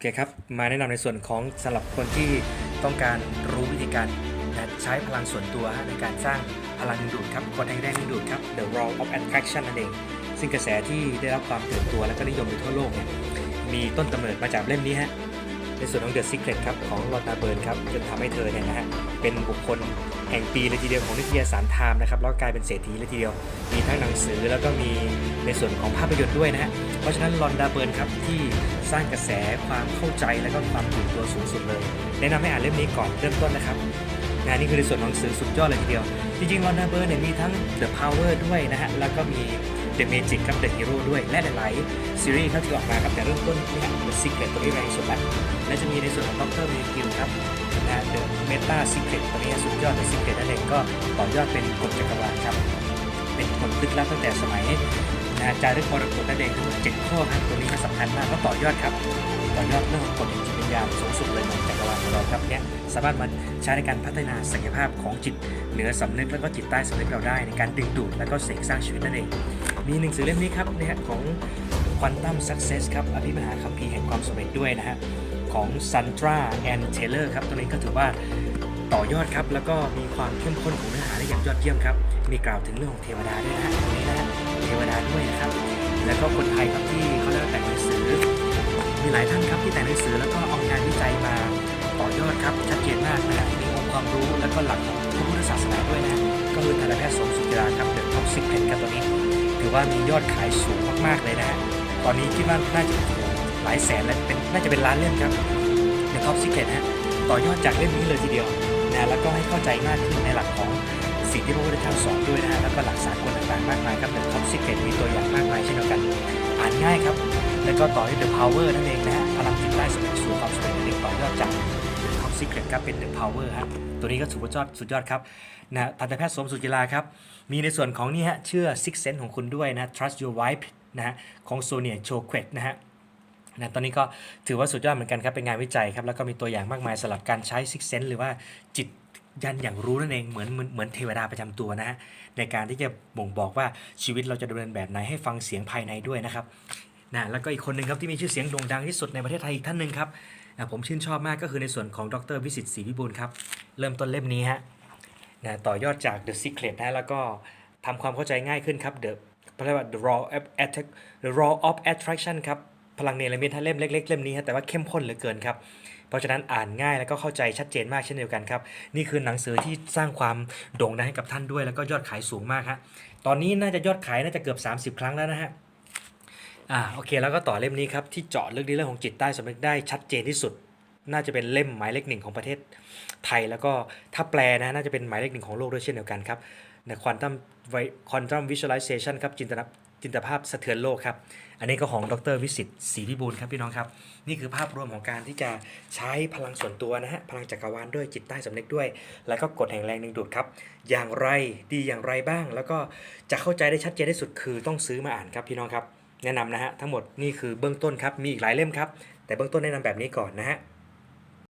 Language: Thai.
เคครับ มาแนะนำในส่วนของสำหรับคนที่ต้องการรู้วิธีการใช้พลังส่วนตัวในการสร้างพลังดึงดูดครับกฎแห่งแรงดึงดูดครับ The Law of Attraction นั่นเอง ซึ่งกระแสที่ได้รับความตื่นตัวและก็นิยมในทั่วโลกเนี่ยมีต้นกำเนิดมาจากเล่มนี้ฮะ ในส่วนของ The Secret ครับของลอตาเบิร์นครับจนทำให้เธอเนี่ยนะฮะเป็นบุคคลแห่งปีเลยทีเดียวของนิตยสารไทม์นะครับแล้วก็กลายเป็นเศรษฐีเลยทีเดียว มีทั้งหนังสือแล้วก็มีในส่วนของภาพยนตร์ด้วยนะฮะเพราะฉะนั้นลอนดาเบิร์นครับที่สร้างกระแสความเข้าใจและก็ความตื่นตัวสูงสุดเลย แนะนำให้อ่านเล่มนี้ก่อนเริ่มต้นนะครับงานนี้คือในส่วนของหนังสือสุดยอดเลยทีเดียว จริงๆลอนดาเบิร์นเนี่ยมีทั้ง The Power ด้วยนะฮะแล้วก็มี The Magic กับ The Hero ด้วยและหลายๆซีรีส์ครับที่ออกมาครับแต่เริ่มต้นที่ The Secret ตัวนี้แรงสุดละและจะมีในส่วนของดรเมกิลครับนะฮะ The Meta Secret ตัวนี้สุดยอด The Secret นั่นเองก็ต่อยอดเป็นกฎจักรวาลครับ เป็นกฎลึกลับตั้งแต่สมัยนะจารึกมรกตนั่นเองทั้งหมดเจ็ดข้อครับตัวนี้มันสำคัญมากก็ต่อยอดครับ ต่อยอดเรื่องของกฎแห่ง ญาณสูงสุดเลยของจักรวาลของเราครับเนี่ยสามารถมาใช้ในการพัฒนาศักยภาพของจิตเหนือสำนึกแล้วก็จิตใต้สำนึกเราได้ในการดึงดูดแล้วก็เสกสร้างชีวิตนั่นเอง มีหนังสือเล่มนี้ครับเนี่ยของ Quantum Success ครับอภิมหาคัมภีร์แห่งความสำเร็จด้วยนะฮะของ Sandra and Taylor ครับตัวนี้ก็ถือว่าต่อยอดครับ แล้วก็มีความเข้มข้นของเนื้อหาได้อย่างยอดเยี่ยมครับ มีกล่าวถึงเรื่องของเทวดาด้วยนะฮะตรงนี้นะฮะเทวดาด้วยนะครับ แล้วก็คน หลายท่านครับที่แต่งหนังสือแล้วก็เอางานวิจัยมาต่อยอดครับชัดเจนมากนะฮะมีองค์ความรู้แล้วก็หลักของพระพุทธศาสนาด้วยนะก็คือทันตแพทย์สมสุจิราครับเดอะท็อปซิกเพนครับตัวนี้ ถือว่ามียอดขายสูงมากๆเลยนะฮะตอนนี้คิดว่าน่าจะหลายแสนและเป็นน่าจะเป็นล้านเล่มครับ The Top Secret นฮะต่อยอดจากเล่มนี้เลยทีเดียวนะแล้วก็ให้เข้าใจมากขึ้นในหลักของสิ่งที่พระพุทธเจ้าสอนด้วยนะแล้วก็หลักสากลต่างๆมากมายครับ The Top Secret มีตัวอย่างมากมายเช่นเดียวกัน อ่านง่ายครับ แล้วก็ต่อด้วย The Power นั่นเองนะฮะพลังจิตใต้สำเร็จสู่ความสำเร็จนั่นเองต่อยอดจาก The Top Secret ครับเป็น The Power ฮะตัวนี้ก็สุดยอดสุดยอดครับนะทันตแพทย์สมสุจิราครับ มีในส่วนของนี่ฮะเชื่อ Six Sense ของคุณด้วยนะ Trust Your Wife นะฮะของโซเนียโชเควตนะฮะนะตอนนี้ก็ถือว่าสุดยอดเหมือนกันครับ เป็นงานวิจัยครับ แล้วก็มีตัวอย่างมากมายสำหรับการใช้ซิกเซนหรือว่าจิตยันอย่างรู้นั่นเองเหมือนเหมือนเหมือนเทวดาประจำตัวนะฮะในการที่จะบ่งบอกว่าชีวิตเราจะดำเนินแบบไหนให้ฟังเสียงภายในด้วยนะครับ นะแล้วก็อีกคนหนึ่งครับที่มีชื่อเสียงโด่งดังที่สุดในประเทศไทยอีกท่านหนึ่งครับนะผมชื่นชอบมากก็คือในส่วนของดรวิสิตศรีวิบูลครับเริ่มต้นเล่มนี้ฮะนะต่อยอดจาก The Secret นะแล้วก็ทำความเข้าใจง่ายขึ้นครับ The เรียกว่า The Raw of Attract The Raw of Attraction ครับพลังเนรมิตถ้าเล่มเล็กๆเล่มนี้ฮะแต่ว่าเข้มข้นเหลือเกินครับเพราะฉะนั้นอ่านง่ายแล้วก็เข้าใจชัดเจนมากเช่นเดียวกันครับนี่คือหนังสือที่สร้างความโด่งดังให้กับท่านด้วย แล้วก็ยอดขายสูงมากฮะตอนนี้น่าจะยอดขายน่าจะเกือบ 30 ครั้งแล้วนะฮะ อ่าโอเคแล้วก็ต่อเล่มนี้ครับที่เจาะลึกในเรื่องของจิตใต้สำนึกได้ชัดเจนที่สุด น่าจะเป็นเล่มหมายเลขหนึ่งของประเทศไทย แล้วก็ถ้าแปลนะน่าจะเป็นหมายเลขหนึ่งของโลกด้วยเช่นเดียวกันครับในควอนตัมควอนตัมวิชวลไลเซชันครับจินตนาจินตภาพสะเทือนโลกครับ อันนี้ก็ของดรวิสิตศรีพิบูลครับพี่น้องครับ นี่คือภาพรวมของการที่จะใช้พลังส่วนตัวนะฮะ พลังจักรวาลด้วยจิตใต้สำนึกด้วย แล้วก็กฎแห่งแรงดึงดูดครับ อย่างไรดีอย่างไรบ้าง แล้วก็จะเข้าใจได้ชัดเจนที่สุดคือต้องซื้อมาอ่านครับพี่น้องครับ แนะนำนะฮะทั้งหมดนี่คือเบื้องต้นครับมีอีกหลายเล่มครับ แต่เบื้องต้นแนะนำแบบนี้ก่อนนะฮะ